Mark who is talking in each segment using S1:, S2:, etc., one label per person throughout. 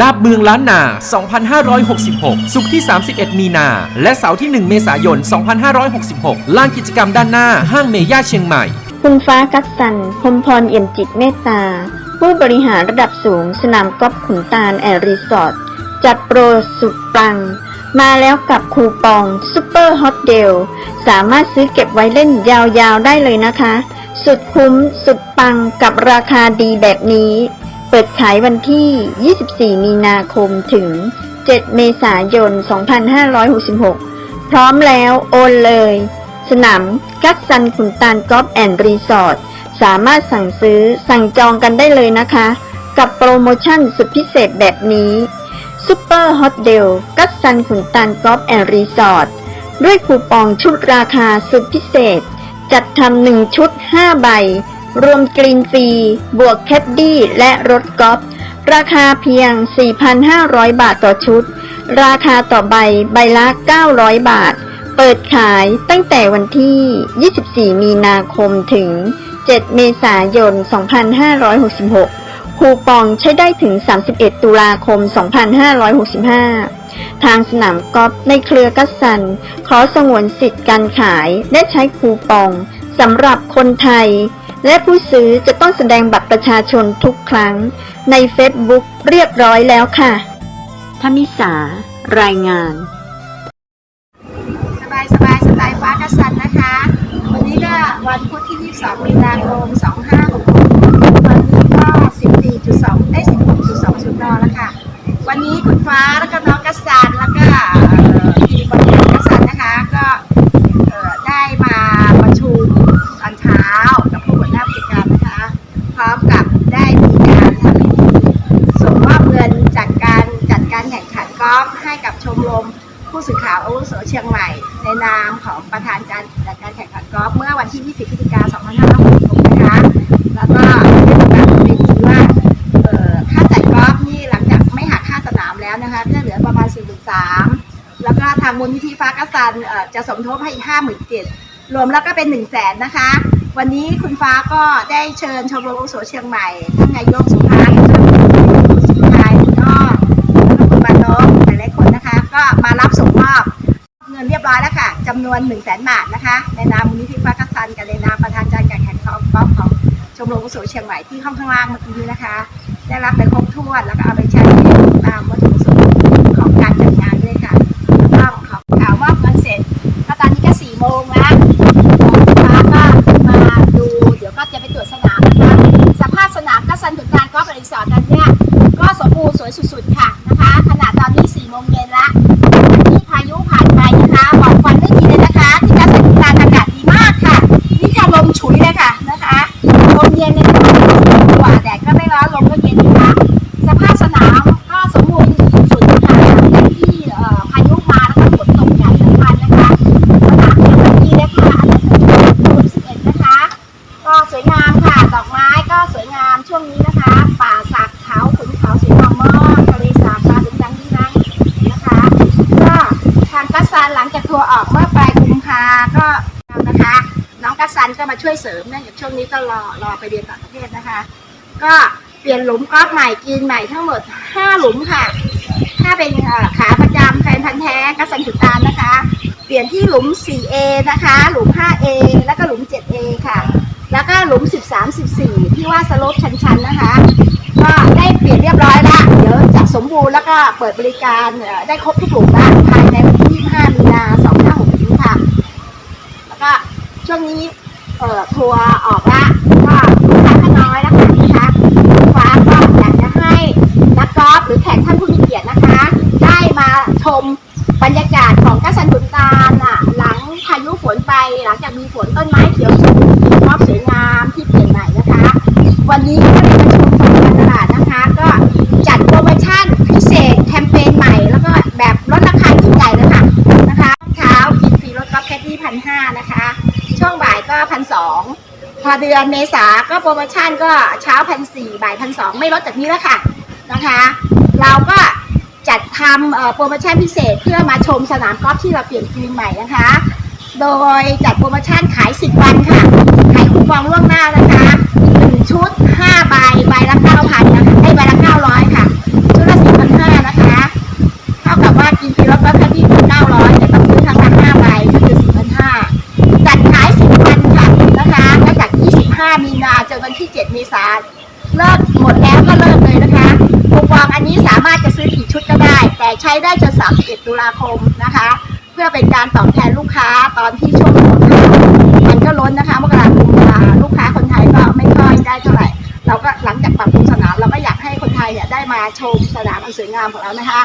S1: ลาบเมืองล้านนา 2566 สุขที่ 31 มีนา และเสาร์ที่ 1 เมษายน 2566 ลานกิจกรรมด้านหน้าห้างเมย่าเชียงใหม่
S2: คุณฟ้ากัสสันพรมพรเอี่ยมจิตเมตตา ผู้บริหารระดับสูง สนามกอล์ฟขุนตาลแอนด์รีสอร์ทจัดโปรสุดปัง มาแล้วกับคูปองซูเปอร์ฮอตเดลสามารถซื้อเก็บไว้เล่นยาวๆได้เลยนะคะ สุดคุ้มสุดปังกับราคาดีแบบนี้ เปิดขายวันที่ 24 มีนาคมถึง 7 เมษายน 2566 พร้อมแล้วโอนเลย สนามกัสซันขุนตาลกอล์ฟแอนด์รีสอร์ทสามารถสั่งซื้อสั่งจองกันได้เลยนะคะ กับโปรโมชั่นสุดพิเศษแบบนี้ซูเปอร์ฮอตเดลกัสซันขุนตาลกอล์ฟแอนด์รีสอร์ทด้วยคูปองชุดราคาสุดพิเศษ จัดทำหนึ่งชุด 5 ใบ รวมกรีนฟรี บวกแคดดี้และรถกอล์ฟราคาเพียง 4,500 บาทต่อชุด ราคาต่อใบใบละ 900 บาท เปิดขายตั้งแต่วันที่ 24 มีนาคมถึง 7 เมษายน 2566 คูปองใช้ได้ถึง 31 ตุลาคม 2565 ทางสนามกอล์ฟในเครือกัสซัน ขอสงวนสิทธิ์การขายและใช้คูปองสำหรับคนไทย และผู้ซื้อจะต้องแสดงบัตรประชาชนทุกครั้ง ในเฟซบุ๊กเรียบร้อยแล้วค่ะธนิสารายงาน
S3: สบายสบายสไตล์ฟ้ากัสซันนะคะ วันนี้ก็วันพุธที่ 22 มีนาคม 2566วันนี้ก็ 14.2 ได้ 16.20นแล้วค่ะ วันนี้คุณฟ้าแล้วก็น้องกัสซันแล้วก็เอ่อทีมบริหารกัสซันนะคะ ก็เอ่อได้มาประชุมตอนเช้ากับผู้หัวหน้ากิจการนะคะ พร้อมกับได้มีการทำพิธีส่งมอบเงินจากการจัดการแข่งขันกอล์ฟให้กับชมรม ผู้ สื่อข่าวอาวุโสเชียงใหม่ ในนามของประธานการจัดการแข่งขันกอล์ฟเมื่อวันที่ 20 พฤศจิกายน 2566 นะคะ แล้วก็ได้ประกาศบนเวทีว่าเอ่อค่าจัดกอล์ฟนี่หลังจากไม่หักค่าสนามแล้วนะคะก็เหลือประมาณ 4.3 แล้วก็ทางมูลนิธิฟ้ากัสซันจะสมทบให้อีก 57,000รวมแล้วก็เป็น 1 0 0 0 0แสนนะคะ วันนี้คุณฟ้าก็ได้เชิญชมรมอาวุโสเชียงใหม่ท่านนายกสุภาพท่านสุภาพคุณอ้อแล้วก็คุณบานนกหลายๆคนนะคะ ก็มารับส่งมอบ เงินเรียบร้อยแล้วค่ะจำนวน 1 0 0 0 0แสนบาทนะคะ ในนามมูลนิธิฟ้ากัสันกับในนามประธานการแข่งขันกอล์ฟของชมรมอาวุโสเชียงใหม่ที่ห้องข้างล่างเมื่อกี้นี้นะคะ ได้รับไปครบถ้วนแล้วก็เอาไปใช้ตามวัตถุประสงค์ของการจัดงานด้วยค่ะต้องขอข่าวมอบเงินเสร็จก็ตอนนี้ก็4โมงแล้วฟ้าก็มาดู เดี๋ยวก็จะไปตรวจสนามนะคะ สภาพสนามก็สันถึงการกอล์ฟรีสอร์ทนั้นเนี่ยก็สมบูรณ์สวยสุดๆค่ะ ช่วงนี้นะคะ ป่าสักเขาขุนเขาสวยงามมากทะเลสาบฟ้าดึงดังดีนังนะคะก็ทางกัสซันหลังจากทัวร์ออกเมื่อปลายกุมภาก็นะคะ น้องกัสซันก็มาช่วยเสริมเนื่องจากช่วงนี้ก็รอรอไปเรียนต่างประเทศนะคะ ก็เปลี่ยนหลุมก๊อล์ฟใหม่กรีนใหม่ทั้งหมด 5 หลุมค่ะ ถ้าเป็นขาประจำแฟนพันธ์แท้กัสซันขุนตาลนะคะ เปลี่ยนที่หลุม 4A นะคะ หลุม 5A แล้วก็หลุม 7A ค่ะ แล้วก็หลุม 13 14 ที่ว่าสโลปชันๆนะคะ ก็ได้เปลี่ยนเรียบร้อยละเดี๋ยวจะสมบูรณ์แล้วก็เปิดบริการได้ครบทุกหลุมละภายในวันที่25มีนา2560ค่ะ แล้วก็ช่วงนี้เอ่อทัวร์ออกละ ห้านะคะ ช่วงบ่ายก็พันสองพอเดือนเมษาก็โปรโมชั่นก็เช้าพันสี่บ่ายพันสองไม่ลดจากนี้แล้วค่ะนะคะ เราก็จัดทำโปรโมชั่นพิเศษเพื่อมาชมสนามกอล์ฟที่เราเปลี่ยนกรีนใหม่นะคะ โดยจัดโปรโมชั่นขาย 10 วันค่ะ ขายคูปองล่วงหน้านะคะ 1 ชุด 5 ใบ ใบละ9,000นะคะให้ใบละ900 ค่ะ ชุดละ4,500 5 มี นวันที่ 7 เมษาเลิกหมดแล้วก็เลิกเลยนะคะคูปองอันนี้สามารถจะซื้อกี่ชุดก็ได้ แต่ใช้ได้จน31ตุลาคมนะคะ เพื่อเป็นการตอบแทนลูกค้าตอนที่ช่วงของข่าวมันก็ล้นนะคะมกราคมมาลูกค้าคนไทยก็ไม่ค่อยได้เท่าไหร่เราก็หลังจากปรับปรุงสนามเราก็อยากให้คนไทยเนี่ยได้มาชมสนามอันสวยงามของเรานะคะ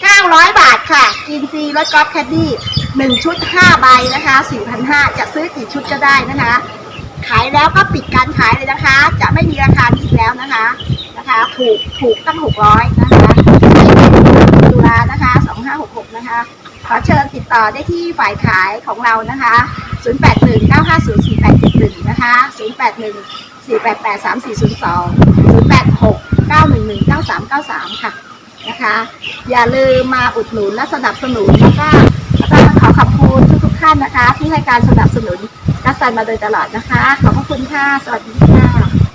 S3: 900 บาทค่ะ กินฟรีรถกอล์ฟแคดดี้1ชุด 5 ใบนะคะ4,500จะซื้อกี่ชุดก็ได้นะคะ ขายแล้วก็ปิดการขายเลยนะคะ จะไม่มีราคานี้อีกแล้วนะคะนะคะ ถูกถูกตั้ง600นะคะตุลานะคะ2566นะคะขอเชิญติดต่อได้ที่ฝ่ายขายของเรานะคะ 0819504871 นะคะ 081 488 3402 086 911 9393 ค่ะ นะคะ อย่าลืมมาอุดหนุนและสนับสนุนแล้วก็แล้วก็ขอขอบคุณทุกๆท่านนะคะ ที่ให้การสนับสนุน กัสซันมาโดยตลอดนะคะ ขอบพระคุณค่ะ สวัสดีค่ะ